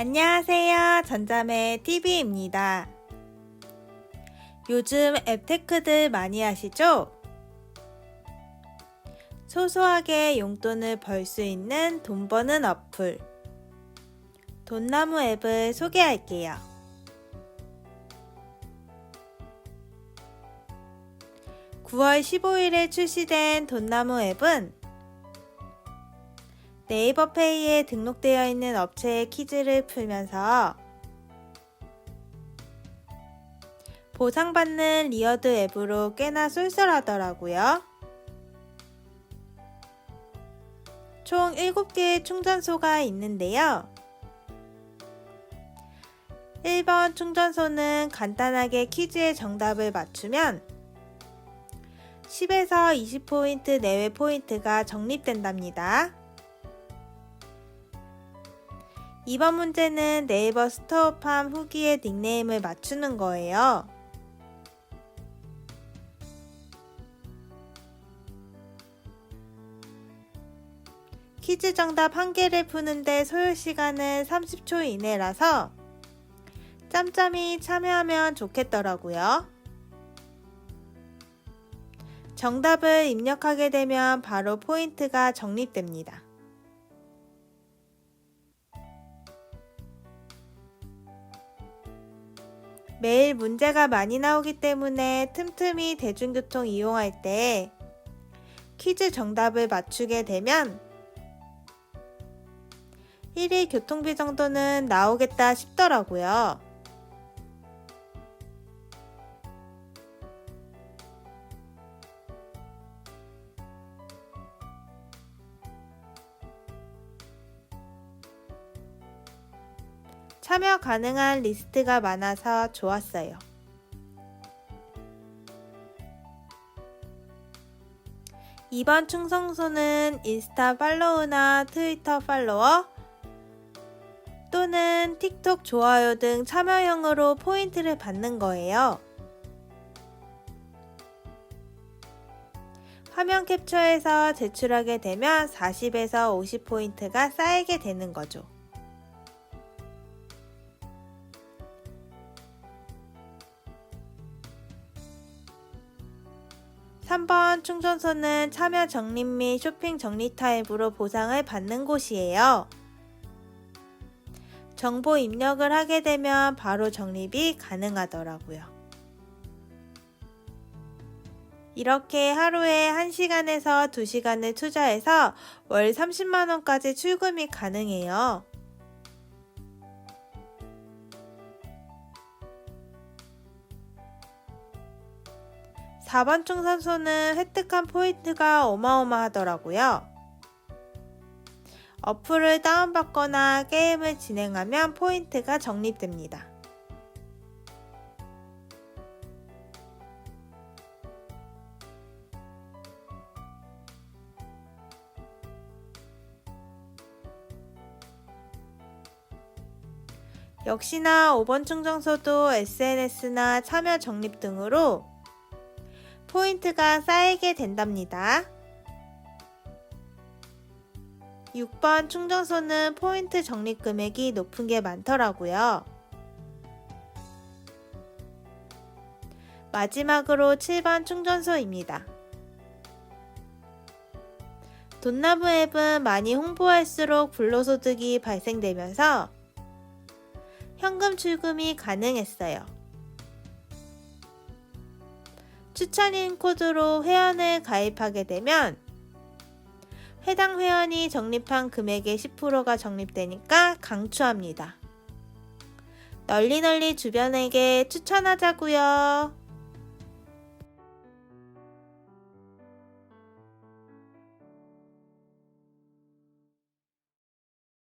안녕하세요. 전자매 TV입니다. 요즘 앱테크들 많이 하시죠? 소소하게 용돈을 벌 수 있는 돈 버는 어플. 돈나무 앱을 소개할게요. (9월 15일에) 출시된 돈나무 앱은 네이버 페이에 등록되어 있는 업체의 퀴즈를 풀면서 보상받는 리어드 앱으로 꽤나 쏠쏠하더라고요. 총 7개의 충전소가 있는데요. 1번 충전소는 간단하게 퀴즈의 정답을 맞추면 10에서 20포인트 내외 포인트가 적립된답니다. 2번 문제는 네이버 스토어팜 후기의 닉네임을 맞추는 거예요. 퀴즈 정답 한 개를 푸는데 소요 시간은 30초 이내라서 짬짬이 참여하면 좋겠더라고요. 정답을 입력하게 되면 바로 포인트가 적립됩니다. 매일 문제가 많이 나오기 때문에 틈틈이 대중교통 이용할 때 퀴즈 정답을 맞추게 되면 1일 교통비 정도는 나오겠다 싶더라고요. 참여 가능한 리스트가 많아서 좋았어요. 이번 충성소는 인스타 팔로우나 트위터 팔로워 또는 틱톡 좋아요 등 참여형으로 포인트를 받는 거예요. 화면 캡처해서 제출하게 되면 40에서 50포인트가 쌓이게 되는 거죠. 3번 충전소는 참여 적립 및 쇼핑 적립 타입으로 보상을 받는 곳이에요. 정보 입력을 하게 되면 바로 적립이 가능하더라고요. 이렇게 하루에 1시간에서 2시간을 투자해서 월 30만원까지 출금이 가능해요. 4번 충선소는 획득한 포인트가 어마어마하더라고요. 어플을 다운받거나 게임을 진행하면 포인트가 적립됩니다. 역시나 5번 충전소도 SNS나 참여 적립 등으로 포인트가 쌓이게 된답니다. 6번 충전소는 포인트 적립 금액이 높은 게 많더라고요. 마지막으로 7번 충전소입니다. 돈나무 앱은 많이 홍보할수록 불로소득이 발생되면서 현금 출금이 가능했어요. 추천인 코드로 회원을 가입하게 되면 해당 회원이 적립한 금액의 10%가 적립되니까 강추합니다. 널리 널리 주변에게 추천하자고요.